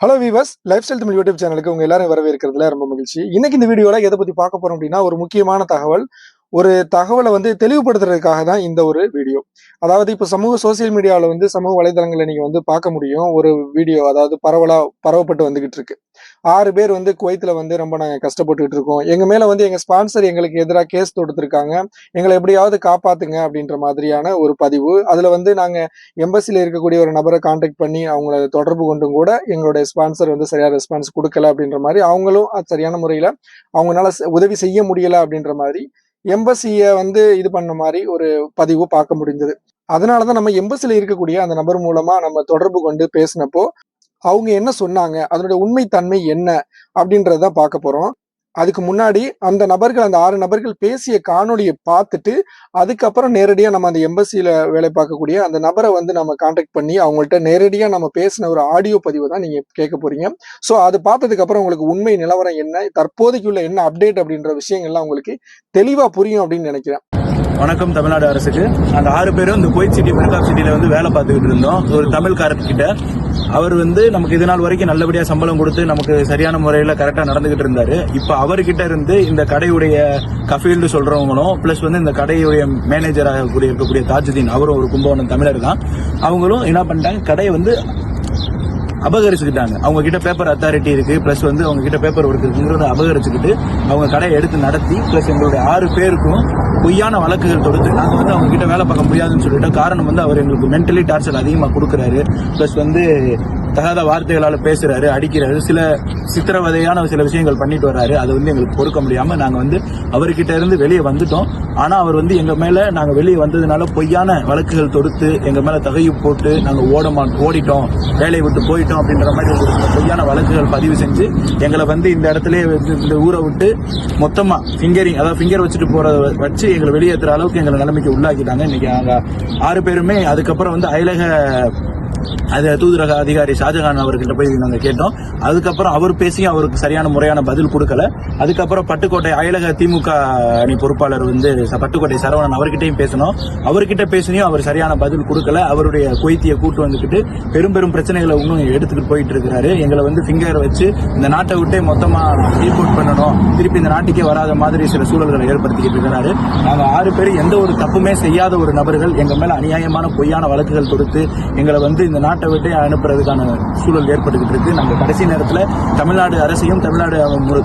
Hello viewers lifestyle Tamil YouTube சேனலுக்கு உங்க எல்லாரும் வரவேற்கிறதுல ரொம்ப மகிழ்ச்சி. இன்னைக்கு இந்த வீடியோவில் எதை பத்தி பார்க்க போறோம் அப்படின்னா ஒரு முக்கியமான தகவல். ஒரு தகவலை வந்து தெளிவுபடுத்துறதுக்காக தான் இந்த ஒரு வீடியோ அதாவது இப்போ சமூக சோசியல் மீடியாவில் வந்து சமூக வலைதளங்களை நீங்கள் வந்து பார்க்க முடியும். ஒரு வீடியோ அதாவது பரவலாக பரவப்பட்டு வந்துகிட்டு இருக்கு. ஆறு பேர் வந்து குவைத்தில் வந்து ரொம்ப நாங்கள் கஷ்டப்பட்டுக்கிட்டு இருக்கோம். எங்கள் மேலே வந்து எங்கள் ஸ்பான்சர் எங்களுக்கு எதிராக கேஸ் தொடுத்துருக்காங்க. எங்களை எப்படியாவது காப்பாத்துங்க அப்படின்ற மாதிரியான ஒரு பதிவு. அதில் வந்து நாங்கள் எம்பசியில் இருக்கக்கூடிய ஒரு நபரை காண்டாக்ட் பண்ணி அவங்கள தொடர்பு கொண்டும் கூட எங்களுடைய ஸ்பான்சர் வந்து சரியான ரெஸ்பான்ஸ் கொடுக்கல அப்படின்ற மாதிரி அவங்களும் அது சரியான முறையில் அவங்களால உதவி செய்ய முடியலை அப்படின்ற மாதிரி எம்பசிய வந்து இது பண்ண மாதிரி ஒரு பதிவு பார்க்க முடிஞ்சது. அதனாலதான் நம்ம எம்பசில இருக்கக்கூடிய அந்த நபர் மூலமா நம்ம தொடர்பு கொண்டு பேசினப்போ அவங்க என்ன சொன்னாங்க? அதனுடைய உண்மைத்தன்மை என்ன? அப்படின்றத பார்க்க போறோம். அதுக்கு முன்னாடி அந்த நபர்கள் அந்த ஆறு நபர்கள் பேசிய காணொலியை பார்த்துட்டு அதுக்கப்புறம் நேரடியாக நம்ம அந்த எம்பசியில் வேலை பார்க்கக்கூடிய அந்த நபரை வந்து நம்ம காண்டாக்ட் பண்ணி அவங்கள்ட்ட நேரடியாக நம்ம பேசின ஒரு ஆடியோ பதிவு தான் நீங்கள் கேட்க போறீங்க. ஸோ அது பார்த்ததுக்கு அப்புறம் உங்களுக்கு உண்மை நிலவரம் என்ன? தற்போதைக்குள்ள என்ன அப்டேட் அப்படின்ற விஷயங்கள்லாம் உங்களுக்கு தெளிவாக புரியும் அப்படின்னு நினைக்கிறேன். வணக்கம் தமிழ்நாடு அரசுக்கு. அந்த ஆறு பேரும் இந்த கோயில் சிட்டி மெர்காப் சிட்டியில் வந்து வேலை பார்த்துக்கிட்டு இருந்தோம். ஒரு தமிழ்காரத்துக்கிட்ட அவர் வந்து நமக்கு இது நாள் வரைக்கும் நல்லபடியாக சம்பளம் கொடுத்து நமக்கு சரியான முறையில் கரெக்டாக நடந்துகிட்டு இருந்தாரு. இப்போ அவர்கிட்ட இருந்து இந்த கடையுடைய கஃபீல்டு சொல்றவங்களும் பிளஸ் வந்து இந்த கடையுடைய மேனேஜராக கூடிய இருக்கக்கூடிய தாஜுதீன் அவரும் ஒரு கும்பகோணம் தமிழர் தான். அவங்களும் என்ன பண்ணிட்டாங்க கடையை வந்து அபகரிச்சுக்கிட்டாங்க. அவங்க கிட்ட பேப்பர் அத்தாரிட்டி இருக்கு பிளஸ் வந்து அவங்க கிட்ட பேப்பர் ஒர்க் இருக்குங்கிறத அபகரிச்சுக்கிட்டு அவங்க கடையை எடுத்து நடத்தி பிளஸ் எங்களுடைய ஆறு பேருக்கும் பொய்யான வழக்குகள் தொடுத்து நாங்கள் வந்து அவங்க கிட்ட வேலை பார்க்க முடியாதுன்னு சொல்லிட்டு காரணம் வந்து அவர் எங்களுக்கு மென்டலி டார்ச்சர் அதிகமாக கொடுக்குறாரு. பிளஸ் வந்து தகாத வார்த்தைகளால் பேசுறாரு அடிக்கிறாரு. சில சித்திரவதையான சில விஷயங்கள் பண்ணிட்டு வர்றாரு. அதை வந்து எங்களுக்கு பொறுக்க முடியாம நாங்க வந்து அவர்கிட்ட இருந்து வெளியே வந்துட்டோம். ஆனா அவர் வந்து எங்க மேல நாங்க வெளியே வந்ததுனால பொய்யான வழக்குகள் தொடுத்து எங்க மேல தகையு போட்டு நாங்க ஓடமா ஓடிட்டோம். வேலையை விட்டு போயிட்டோம் அப்படின்ற மாதிரி ஒரு பொய்யான வழக்குகள் பதிவு செஞ்சு எங்களை வந்து இந்த இடத்துல இந்த ஊரை விட்டு மொத்தமா ஃபிங்கரிங் அதாவது ஃபிங்கர் வச்சுட்டு போறத வச்சு எங்களை வெளியேற்றுற அளவுக்கு எங்களை நிலைமைக்கு உள்ளாக்கிட்டாங்க. இன்னைக்கு நாங்க ஆறு பேருமே அதுக்கப்புறம் வந்து அயலக அது தூதரக அதிகாரி ஷாஜகான் அவர்கிட்ட போய் நாங்கள் கேட்டோம். அதுக்கப்புறம் அவர் பேசியும் அவருக்கு சரியான முறையான பதில் கொடுக்கல. அதுக்கப்புறம் பட்டுக்கோட்டை அயலக திமுக அணி பொறுப்பாளர் வந்து பட்டுக்கோட்டை சரவணன் அவர்கிட்டயும் பேசணும் அவர்கிட்ட பேசினியும் அவர் சரியான பதில் கொடுக்கல. அவருடைய கொய்த்தியை கூட்டு வந்துக்கிட்டு பெரும் பெரும் பிரச்சனைகளை இன்னும் எடுத்துக்கிட்டு போயிட்டு இருக்கிறாரு. எங்களை வந்து ஃபிங்கர் வச்சு இந்த நாட்டை விட்டே மொத்தமாக ரீபோர்ட் பண்ணணும். திருப்பி இந்த நாட்டுக்கே வராத மாதிரி சில சூழல்களை ஏற்படுத்திக்கிட்டு இருக்கிறாரு. நாங்கள் ஆறு பேர் எந்த ஒரு தப்புமே செய்யாத ஒரு நபர்கள் எங்கள் மேலே அநியாயமான பொய்யான வழக்குகள் தொடுத்து எங்களை வந்து இந்த நாட்டை விட்டு அனுப்புறதுக்கான சூழல் ஏற்பட்டுக்கிட்டு இருக்கு. நாங்க கடைசி நேரத்துல தமிழ்நாடு அரசையும் தமிழ்நாடு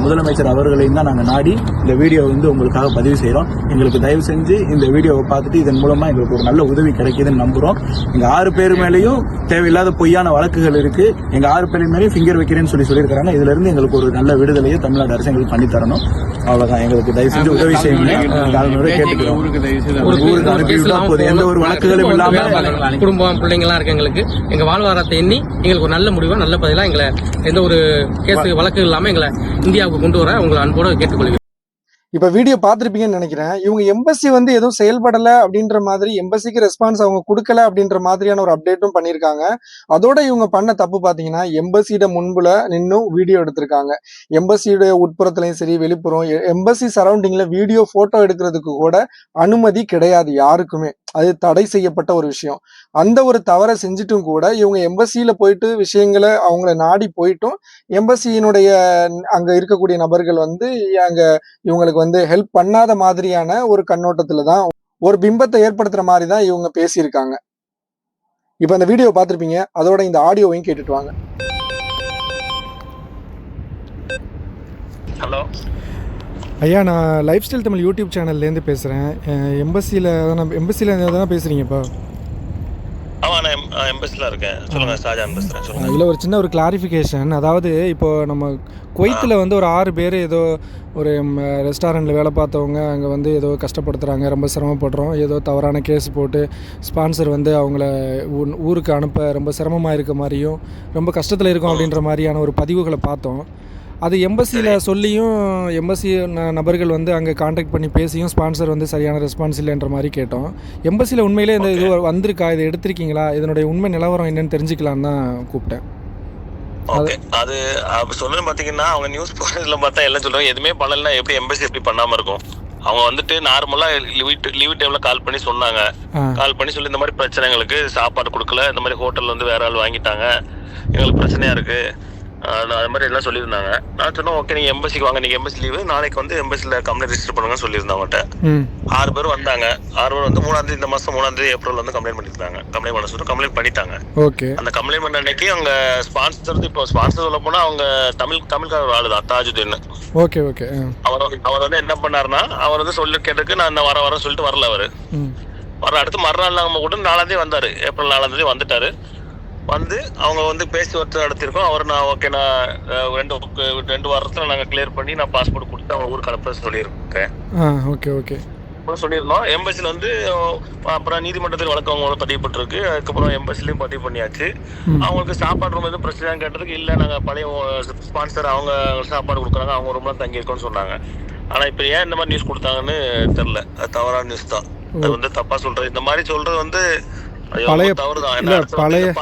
முதலமைச்சர் அவர்களையும் தான் நாங்க நாடி இந்த வீடியோ வந்து உங்களுக்காக பதிவு செய்றோம். எங்களுக்கு தயவு செஞ்சு இந்த வீடியோவை பார்த்துட்டு இதன் மூலமா எங்களுக்கு ஒரு நல்ல உதவி கிடைக்குதுன்னு நம்புறோம். எங்க ஆறு பேர் மேலேயும் தேவையில்லாத பொய்யான வழக்குகள் இருக்கு. எங்க ஆறு பேர் மேலேயும் ஃபிங்கர் வைக்கிறேன்னு சொல்லி சொல்லியிருக்காங்க இதுல இருந்து எங்களுக்கு ஒரு நல்ல விடுதலையை தமிழ்நாடு அரசு எங்களுக்கு பண்ணி தரணும். அவ்வளவுதான். எங்களுக்கு தயவு செஞ்சு உதவி செய்யணும் தாழ்மையோட கேட்டுக்கிறோம். ஊருக்கு அனுப்பி விட்டா போதும். எந்த ஒரு வழக்குகளும் இல்லாம குடும்பம் பிள்ளைங்களாம் இருக்கு எங்களுக்கு. எங்க வாழ்வாதாரத்தை எண்ணி எங்களுக்கு ஒரு நல்ல முடிவா நல்ல பதிலா எங்களை எந்த ஒரு கேஸ் வழக்கு இல்லாம எங்களை இந்தியாவுக்கு கொண்டு வர உங்களை அன்போடு கேட்டுக்கொள்கிறேன். இப்ப வீடியோ பார்த்திருப்பீங்கன்னு நினைக்கிறேன். இவங்க எம்பசி வந்து எதுவும் செயல்படல அப்படின்ற மாதிரி எம்பசிக்கு ரெஸ்பான்ஸ் அவங்க கொடுக்கல அப்படின்ற மாதிரியான ஒரு அப்டேட்டும் பண்ணியிருக்காங்க. அதோட இவங்க பண்ண தப்பு பாத்தீங்கன்னா எம்பசியோட முன்புல நின்னும் வீடியோ எடுத்திருக்காங்க. எம்பசியோட உட்புறத்துலயும் சரி வெளிப்புறம் எம்பசி சரௌண்டிங்ல வீடியோ போட்டோ எடுக்கிறதுக்கு கூட அனுமதி கிடையாது யாருக்குமே. அது தடை செய்யப்பட்ட ஒரு விஷயம். அந்த ஒரு தவறை செஞ்சுட்டும் கூட இவங்க எம்பசியில் போயிட்டு விஷயங்களை அவங்கள நாடி போயிட்டும். எம்பசியினுடைய அங்கே இருக்கக்கூடிய நபர்கள் வந்து அங்கே இவங்களுக்கு வந்து ஹெல்ப் பண்ணாத மாதிரியான ஒரு கண்ணோட்டத்தில் தான் ஒரு பிம்பத்தை ஏற்படுத்துகிற மாதிரி தான் இவங்க பேசியிருக்காங்க. இப்போ அந்த வீடியோ பார்த்துருப்பீங்க அதோட இந்த ஆடியோவையும் கேட்டுட்டு வாங்க. ஹலோ ஐயா நான் லைஃப் ஸ்டைல் தமிழ் யூடியூப் சேனல்லேருந்து பேசுகிறேன் எம்பசியில் தானே எம்பசியில் தானே பேசுகிறீங்கப்பா ஆமா நான் எம்- ஆ, எம்பசில இருக்கேன். சொல்லுங்க ஷாஜான் சொல்லுங்க. இதில் ஒரு சின்ன ஒரு கிளாரிஃபிகேஷன் அதாவது இப்போ நம்ம குவைத்தில் வந்து ஒரு ஆறு பேர் ஏதோ ஒரு ரெஸ்டாரண்ட்டில் வேலை பார்த்தவங்க அங்கே வந்து ஏதோ கஷ்டப்படுத்துகிறாங்க ரொம்ப சிரமப்படுறோம். ஏதோ தவறான கேஸ் போட்டு ஸ்பான்சர் வந்து அவங்கள ஊருக்கு அனுப்ப ரொம்ப சிரமமாக இருக்க மாதிரியும் ரொம்ப கஷ்டத்தில் இருக்கும் அப்படின்ற மாதிரியான ஒரு பதிவுகளை பார்த்தோம். அது எம்பசியில் சொல்லியும் எம்பசி நபர்கள் வந்து அங்கே காண்டாக்ட் பண்ணி பேசியும் ஸ்பான்சர் வந்து சரியான ரெஸ்பான்ஸ் இல்லைன்ற மாதிரி கேட்டோம். எம்பசியில் உண்மையிலே இந்த இது வந்திருக்கா? இதை எடுத்திருக்கீங்களா? இதனுடைய உண்மை நிலவரம் என்னன்னு தெரிஞ்சுக்கலான்னு தான் கூப்பிட்டேன். அது அப்ப சொல்லணும் பாத்தீங்கன்னா அவங்க நியூஸ் போடுறதுல பார்த்தா எல்லாம் சொல்றாங்க எதுவுமே பண்ணலன்னா எப்படி எம்பசி எப்படி பண்ணாம இருக்கும்? அவங்க வந்துட்டு நார்மலா லீவ் லீவ் டைம்ல கால் பண்ணி சொன்னாங்க. கால் பண்ணி சொல்லி இந்த மாதிரி பிரச்சனைகளுக்கு சாப்பாடு கொடுக்கல. இந்த மாதிரி ஹோட்டல்ல வந்து வேற ஆள் வாங்கிட்டாங்க. எங்களுக்கு பிரச்சனையா இருக்கு. ஆஹ் நான் அது மாதிரி எல்லாம் சொல்லியிருந்தாங்க. நான் சொன்னேன் ஓகே நீங்க எம்பசிக்கு வாங்க. நீங்க எம்பசி லீவு நாளைக்கு வந்து எம்பசில கம்ப்ளைண்ட் ரெஜிஸ்டர் பண்ணுங்கன்னு சொல்லியிருந்தேன் அவங்கள்ட்ட. ஆறு பேர் வந்தாங்க. ஆறு பேர் வந்து மூணாம் தேதி இந்த மாசம் மூணாம் தேதி ஏப்ரல் வந்து கம்ப்ளைண்ட் பண்ணிருக்காங்க கம்ப்ளைண்ட் பண்ண சொல்லிட்டு கம்ப்ளைண்ட் பண்ணிட்டாங்க. ஓகே. அந்த கம்ப்ளைண்ட் பண்ண அன்னைக்கு அவங்க ஸ்பான்சர் இப்போ ஸ்பான்சர் சொல்ல போனா அவங்க தமிழ் தமிழ்கார ஒரு ஆளு தான் தாஜுதீன். ஓகே ஓகே அவர் அவர் வந்து என்ன பண்ணாருன்னா அவர் வந்து சொல்லி கேட்டதுக்கு நான் வர வரேன் சொல்லிட்டு வரல அவரு. வர அடுத்து மறுநாள் நம்ம கூட நாலாம் தேதி வந்தாரு. ஏப்ரல் நாலாம் தேதி வந்துட்டாரு. வந்து அவங்க வந்து பேச்சுவார்த்தை நடத்திருக்கோம் அவர் நான் ஓகே நான் ரெண்டு ரெண்டு வாரத்துல நாங்க கிளியர் பண்ணி நான் பாஸ்போர்ட் கொடுத்து அவங்க ஊருக்கு அனுப்ப சொல்லியிருக்கேன். ஓகே ஓகே சொல்லியிருந்தோம். எம்பசில வந்து அப்புறம் நீதிமன்றத்தில் வழக்கு அவங்க பதிவுப்பட்டிருக்கு அதுக்கப்புறம் எம்பசிலையும் பதிவு பண்ணியாச்சு. அவங்களுக்கு சாப்பாடு ரூம் எதுவும் பிரச்சனை கேட்டதுக்கு இல்ல நாங்க பழைய ஸ்பான்சர் அவங்க சாப்பாடு கொடுக்குறாங்க. அவங்க ரூம்ல தங்கி இருக்கோம்னு சொன்னாங்க. ஆனா இப்ப ஏன் இந்த மாதிரி நியூஸ் கொடுத்தாங்கன்னு தெரியல. அது தவறான நியூஸ் தான். அது வந்து தப்பா சொல்றது. இந்த மாதிரி சொல்றது வந்து ரொம்ப பழைய- இல்ல, பழைய-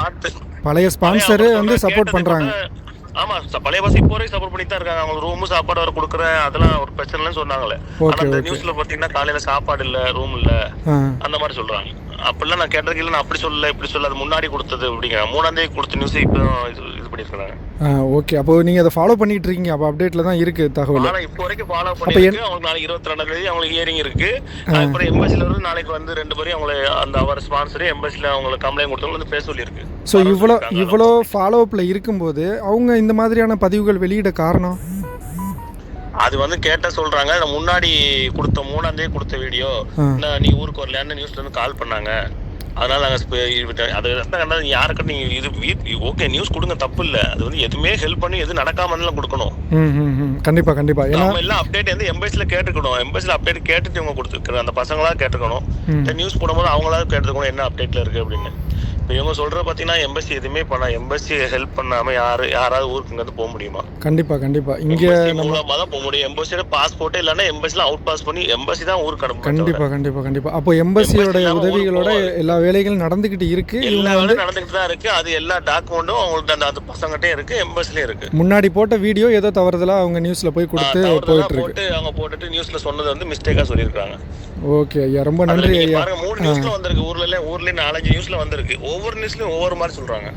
பழைய ஸ்பான்சரு வந்து சப்போர்ட் பண்றாங்க. ஆமா பழைய பஸ் இப்போ வரைக்கும் சப்போர்ட் பண்ணி தான் இருக்காங்க. அவங்க ரூமும் சாப்பாடு வர கொடுக்குறேன். அதெல்லாம் ஒரு பிரச்சனை இல்லைன்னு சொன்னாங்களே. ஆனா இந்த ஓகே. நியூஸ்ல பாத்தீங்கன்னா காலையில சாப்பாடு இல்ல ரூம் இல்ல. அந்த மாதிரி சொல்றாங்க. அப்படிலாம் நான் கேட்டதுக்கு இல்ல. நான் அப்படி சொல்லல இப்படி சொல்ல அது முன்னாடி கொடுத்தது அப்படிங்க மூணாம் தேதி கொடுத்த நியூஸ் இப்போ இது பண்ணிருக்காங்க ஓகே அப்போ நீங்கள் அதை ஃபாலோ பண்ணிட்டு இருக்கீங்க அப்போ அப்டேட்டில் தான் இருக்குது தகவல். ஆனா இப்போ வரைக்கும் ஃபாலோ பண்ணிருக்கு அவங்களுக்கு நாளைக்கு இருபத்தி ரெண்டாம் தேதி அவங்களுக்கு ஹியரிங் இருக்கு. அப்புறம் எம்பசில இருந்து நாளைக்கு வந்து ரெண்டு பேரும் அவங்களை அந்த அவர் ஸ்பான்சர் எம்பசில அவங்களுக்கு கம்ப்ளைண்ட் கொடுத்தவங்க வந்து பேச சொல்லியிருக்கு. ஸோ இவ்வளோ. இவ்வளோ ஃபாலோஅப்பில் இருக்கும்போது அவங்க இந்த மாதிரியான பதிவுகள் வெளியிட காரணம்? அது வந்து கேட்ட சொல்றாங்க. முன்னாடி கொடுத்த மூணாம் தேதி கொடுத்த வீடியோ. நீ ஊருக்கு வரலையான்னு நியூஸ்ல இருந்து கால் பண்ணாங்க. அதனால நாங்க ஸ்ப- இது- அது என்ன யாருக்கு நீங்க இது ஓகே நியூஸ் கொடுங்க தப்பு இல்ல. அது வந்து எதுவுமே ஹெல்ப் பண்ணி எது நடக்காம இருந்தாலும் கொடுக்கணும் கண்டிப்பாக கண்டிப்பாக நம்ம எல்லாம் அப்டேட் வந்து எம்பசில கேட்டுக்கணும். எம்பசில அப்டேட் கேட்டுட்டு இவங்க கொடுத்துருக்காங்க அந்த பசங்களா கேட்டுக்கணும். நியூஸ் போடும்போது அவங்களா கேட்டுக்கணும் என்ன அப்டேட்ல இருக்கு அப்படின்னு. இப்போ இவங்க சொல்ற பாத்தீங்கன்னா எம்பசி எதுவுமே பண்ண எம்பசி ஹெல்ப் பண்ணாம யாரு யாராவது ஊருக்கு போக முடியுமா? கண்டிப்பாக கண்டிப்பாக இங்கே எம்பசி மூலமா தான் போக முடியும். எம்பசியோட பாஸ்போர்ட்டே இல்லைன்னா எம்பசில அவுட் பாஸ் பண்ணி எம்பசி தான் ஊருக்கு அனுப்பணும் கண்டிப்பாக கண்டிப்பாக கண்டிப்பாக அப்போ எம்பசியோட உதவிகளோட. எல்லா வேலைகளும் நடந்துக்கிட்டு இருக்கு. எல்லா வேலையும் நடந்துகிட்டு தான் இருக்கு. அது எல்லா டாக்குமெண்ட்டும் அவங்கள்ட்ட அந்த அந்த பசங்கட்டே இருக்கு எம்பசிலயும் இருக்கு. முன்னாடி போட்ட வீடியோ ஏதோ தவறுதலாக அவங்க நியூஸில் போய் கொடுத்து தவறுதலா போயிட்டு இருக்கு. அவங்க போட்டுட்டு நியூஸ்ல சொன்னது வந்து மிஸ்டேக்கா சொல்லியிருக்காங்க. ஓகே ஐயா ரொம்ப நன்றி ஐயா. மூணு நியூஸ்ல வந்திருக்கு. ஊர்ல ஊர்லயே நாலஞ்சு நியூஸ்ல வந்திருக்கு. ஒவ்வொரு நியூஸ்லயும் ஒவ்வொரு மாதிரி சொல்றாங்க.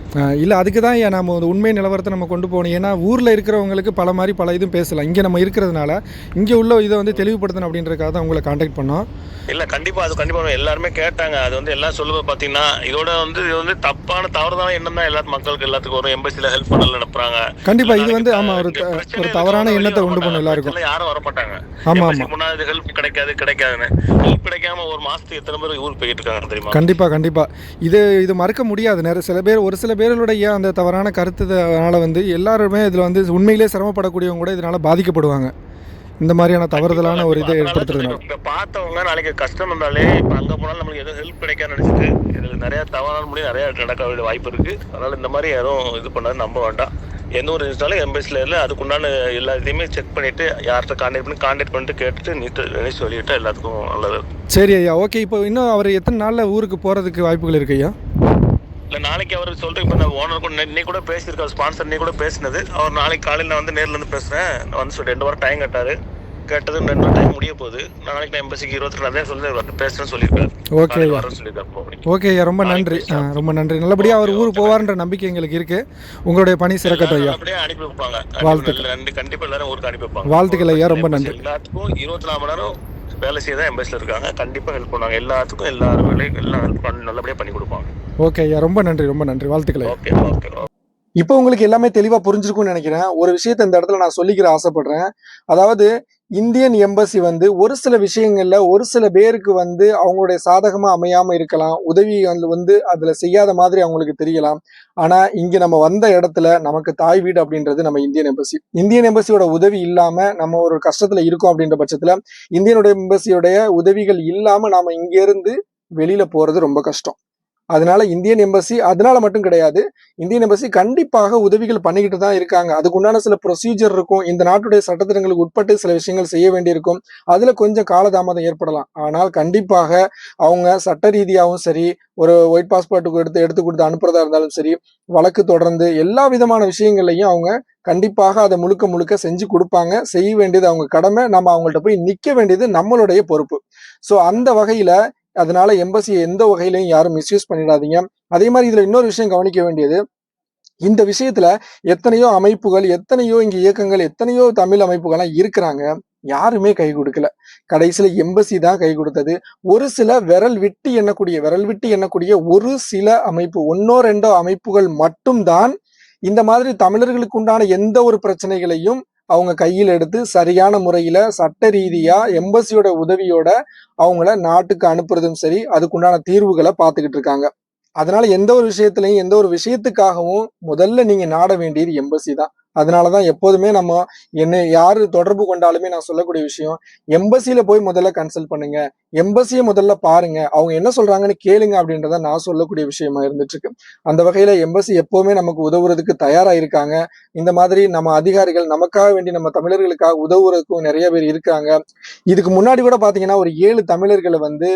இல்லை அதுக்கு தான் ஐயா நம்ம உண்மை நிலவரத்தை நம்ம கொண்டு போகணும். ஏன்னா ஊரில் இருக்கிறவங்களுக்கு பல மாதிரி பல இதுவும் பேசலாம். இங்கே நம்ம இருக்கிறதுனால இங்கே உள்ள இதை வந்து தெளிவுபடுத்தணும் அப்படின்றதுக்காக தான் உங்களை காண்டாக்ட் பண்ணோம். இல்ல கண்டிப்பா அது கண்டிப்பா எல்லாருமே கேட்டாங்க. அது வந்து எல்லாம் சொல்லுவது பாத்தீங்கன்னா இதோட வந்து இது வந்து தப்பான தவறுதான எண்ணம் தான் எல்லா மக்களுக்கு எல்லாத்துக்கும் வரும். எம்பசில ஹெல்ப் பண்ணல நினைப்பாங்க கண்டிப்பாக இது வந்து ஆமாம் ஒரு ஒரு இருக்கு, தவறான எண்ணத்தை உண்டு பண்ணும். எல்லாருக்கும். யாரும் வர மாட்டாங்க ஆமா, ஆமா. முன்னாடி ஹெல்ப் கிடைக்காது கிடைக்காதுன்னு. ஹெல்ப் கிடைக்காம ஒரு மாசத்துக்கு எத்தனை பேர் ஊருக்கு போயிட்டு இருக்காங்க தெரியுமா? கண்டிப்பாக கண்டிப்பாக இது இது மறக்க முடியாது. நிறைய சில பேர் ஒரு சில பேர்களுடைய அந்த தவறான கருத்துனால வந்து எல்லாருமே இதில் வந்து உண்மையிலே சிரமப்படக்கூடியவங்க கூட இதனால் பாதிக்கப்படுவாங்க. இந்த மாதிரியான தவறுதலான ஒரு இதை ஏற்படுத்துறதுனால. இப்ப பார்த்தவங்க நாளைக்கு கஷ்டம் வந்தாலே இப்ப அங்க போனாலும் நம்மளுக்கு எதுவும் ஹெல்ப் கிடைக்காது நினைச்சிட்டு இதுல நிறைய தவறான முடியும் நிறைய நடக்க வேண்டிய வாய்ப்பு இருக்கு. அதனால இந்த மாதிரி யாரும் இது பண்ணாது நம்ப வேண்டாம். எந்த ஒரு இருந்தாலும் எம்பசில இல்ல அதுக்குண்டான எல்லா இதையுமே செக் பண்ணிட்டு யார்கிட்ட கான்டாக்ட் பண்ணி கான்டாக்ட் பண்ணிட்டு கேட்டுட்டு நீட்டு சொல்லிட்டு எல்லாத்துக்கும் நல்லது. சரி ஐயா ஓகே இப்போ இன்னும் அவர் எத்தனை நாளில் ஊருக்கு போகிறதுக்கு வாய்ப்புகள் இருக்கு ஐயா? இல்ல நாளைக்கு அவர் சொல்லிட்டு இப்ப நான் ஓனர் கூட நீ கூட பேசியிருக்காரு ஸ்பான்சர் நீ கூட பேசினது. அவர் நாளைக்கு காலையில நான் வந்து நேர்ல இருந்து பேசுறேன். நான் வந்து சொல்லி ரெண்டு வாரம் டைம் கேட்டாரு. கேட்டது ரெண்டு டைம் முடிய போகுது. நாளைக்கு நான் எம்பசிக்கு இருபத்தி ரெண்டாம் சொல்லி பேசுறேன்னு சொல்லியிருக்காரு. ஓகே. ஓகே ஐயா. ரொம்ப நன்றி. ரொம்ப நன்றி. நல்லபடியாக அவர் ஊருக்கு போவார்ன்ற நம்பிக்கை எங்களுக்கு இருக்கு. உங்களுடைய பணி சிறக்கட்டும் ஐயா. அனுப்பி வைப்பாங்க. வாழ்த்துக்கள். ரெண்டு கண்டிப்பா எல்லாரும் ஊருக்கு அனுப்பி வைப்பாங்க. வாழ்த்துக்கள் ஐயா, ரொம்ப நன்றி. எல்லாத்துக்கும் இருபத்தி நாலு மணி நேரம் வேலை செய்ய தான் எம்பசில இருக்காங்க. கண்டிப்பா ஹெல்ப் பண்ணுவாங்க. எல்லாத்துக்கும் எல்லா வேலையும் எல்லாம் ஹெல்ப் பண்ணி நல்லபடியா பண்ணி கொடுப்பாங்க. ஓகே ஐயா. ரொம்ப நன்றி ரொம்ப நன்றி. வாழ்த்துக்கள் ஓகே ஓகே இப்போ உங்களுக்கு எல்லாமே தெளிவா புரிஞ்சிருக்கும்னு நினைக்கிறேன். ஒரு விஷயத்த இந்த இடத்துல நான் சொல்லிக்கிற ஆசைப்படுறேன். அதாவது இந்தியன் எம்பசி வந்து ஒரு சில விஷயங்கள்ல ஒரு சில பேருக்கு வந்து அவங்களுடைய சாதகமா அமையாம இருக்கலாம் உதவி வந்து அதுல செய்யாத மாதிரி அவங்களுக்கு தெரியலாம். ஆனா இங்க நம்ம வந்த இடத்துல நமக்கு தாய் வீடு அப்படின்றது நம்ம இந்தியன் எம்பசி. இந்தியன் எம்பசியோட உதவி இல்லாம நம்ம ஒரு கஷ்டத்துல இருக்கோம் அப்படின்ற பட்சத்துல இந்தியனுடைய எம்பசியோடைய உதவிகள் இல்லாம நாம இங்க இருந்து வெளியில போறது ரொம்ப கஷ்டம். அதனால இந்தியன் எம்பசி அதனால மட்டும் கிடையாது. இந்தியன் எம்பசி கண்டிப்பாக உதவிகள் பண்ணிக்கிட்டு தான் இருக்காங்க. அதுக்கு உண்டான சில ப்ரொசீஜர் இருக்கும். இந்த நாட்டுடைய சட்டத்திட்டங்களுக்கு உட்பட்டு சில விஷயங்கள் செய்ய வேண்டியிருக்கும். அதுல கொஞ்சம் காலதாமதம் ஏற்படலாம். ஆனால் கண்டிப்பாக அவங்க சட்ட ரீதியாகவும் சரி ஒரு ஒயிட் பாஸ்போர்ட்டுக்கு எடுத்து எடுத்து கொடுத்து அனுப்புறதா இருந்தாலும் சரி வழக்கு தொடர்ந்து எல்லா விதமான விஷயங்கள்லையும் அவங்க கண்டிப்பாக அதை முழுக்க முழுக்க செஞ்சு கொடுப்பாங்க. செய்ய வேண்டியது அவங்க கடமை. நம்ம அவங்கள்ட்ட போய் நிற்க வேண்டியது நம்மளுடைய பொறுப்பு. ஸோ அந்த வகையில் அதனால எம்பசியை எந்த வகையிலையும் யாரும் மிஸ்யூஸ் பண்ணிடாதீங்க. அதே மாதிரி இதுல இன்னொரு விஷயம் கவனிக்க வேண்டியது. இந்த விஷயத்துல எத்தனையோ அமைப்புகள் எத்தனையோ இங்க இயக்கங்கள் எத்தனையோ தமிழ் அமைப்புகள்லாம் இருக்கிறாங்க. யாருமே கை கொடுக்கல. கடைசியில எம்பசி தான் கை கொடுத்தது. ஒரு சில விரல் விட்டு எண்ணக்கூடிய விரல் விட்டு எண்ணக்கூடிய ஒரு சில அமைப்பு ஒன்னோ ரெண்டோ அமைப்புகள் மட்டும்தான் இந்த மாதிரி தமிழர்களுக்கு உண்டான எந்த ஒரு பிரச்சனைகளையும் அவங்க கையில் எடுத்து சரியான முறையில் சட்ட ரீதியாக எம்பசியோட உதவியோட அவங்கள நாட்டுக்கு அனுப்புறதும் சரி அதுக்குண்டான தீர்வுகளை பார்த்துக்கிட்டு இருக்காங்க. அதனால எந்த ஒரு விஷயத்துலையும் எந்த ஒரு விஷயத்துக்காகவும் முதல்ல நீங்க நாட வேண்டியது எம்பசி தான். அதனாலதான் எப்போதுமே நம்ம என்ன யாரு தொடர்பு கொண்டாலுமே நான் சொல்லக்கூடிய விஷயம் எம்பசியில போய் முதல்ல கன்சல்ட் பண்ணுங்க. எம்பசியை முதல்ல பாருங்க. அவங்க என்ன சொல்றாங்கன்னு கேளுங்க அப்படின்றத நான் சொல்லக்கூடிய விஷயமா இருந்துட்டு இருக்கு அந்த வகையில எம்பசி எப்பவுமே நமக்கு உதவுறதுக்கு தயாரா இருக்காங்க. இந்த மாதிரி நம்ம அதிகாரிகள் நமக்காக வேண்டி நம்ம தமிழர்களுக்காக உதவுறதுக்கும் நிறைய பேர் இருக்காங்க. இதுக்கு முன்னாடி கூட பாத்தீங்கன்னா ஒரு ஏழு தமிழர்களை வந்து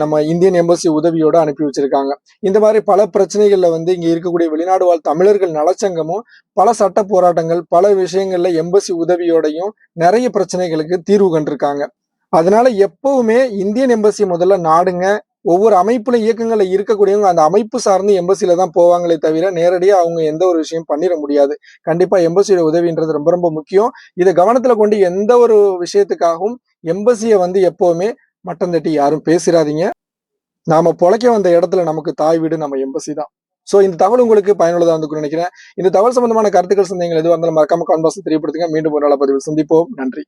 நம்ம இந்தியன் எம்பசி உதவியோட அனுப்பி வச்சிருக்காங்க. இந்த மாதிரி பல பிரச்சனைகள்ல வந்து இங்கே இருக்கக்கூடிய வெளிநாடு வாழ் தமிழர்கள் நலச்சங்கமும் பல சட்ட போராட்டங்கள் பல விஷயங்கள்ல எம்பசி உதவியோடையும் நிறைய பிரச்சனைகளுக்கு தீர்வு கண்டிருக்காங்க. அதனால எப்பவுமே இந்தியன் எம்பசி முதல்ல நாடுங்க. ஒவ்வொரு அமைப்புல இயக்கங்கள்ல இருக்கக்கூடியவங்க அந்த அமைப்பு சார்ந்து எம்பசியில தான் போவாங்களே தவிர நேரடியாக அவங்க எந்த ஒரு விஷயம் பண்ணிட முடியாது. கண்டிப்பா எம்பசியோட உதவின்றது ரொம்ப ரொம்ப முக்கியம். இதை கவனத்துல கொண்டு எந்த ஒரு விஷயத்துக்காகவும் எம்பசியை வந்து எப்பவுமே மட்டம் தட்டி யாரும் பேசிடாதீங்க நாம பொழைக்க வந்த இடத்துல நமக்கு தாய் வீடு நம்ம எம்பசி தான். சோ இந்த தகவல் உங்களுக்கு பயனுள்ளதா இருக்கும்னு நினைக்கிறேன். இந்த தகவல் சம்பந்தமான கருத்துக்கள் சந்தேகங்கள் எதுவாக இருந்தாலும் மறக்காம கான்பாஸ் தெரியப்படுத்துங்க. மீண்டும் ஒரு நல்ல பதிவில் சந்திப்போம். நன்றி.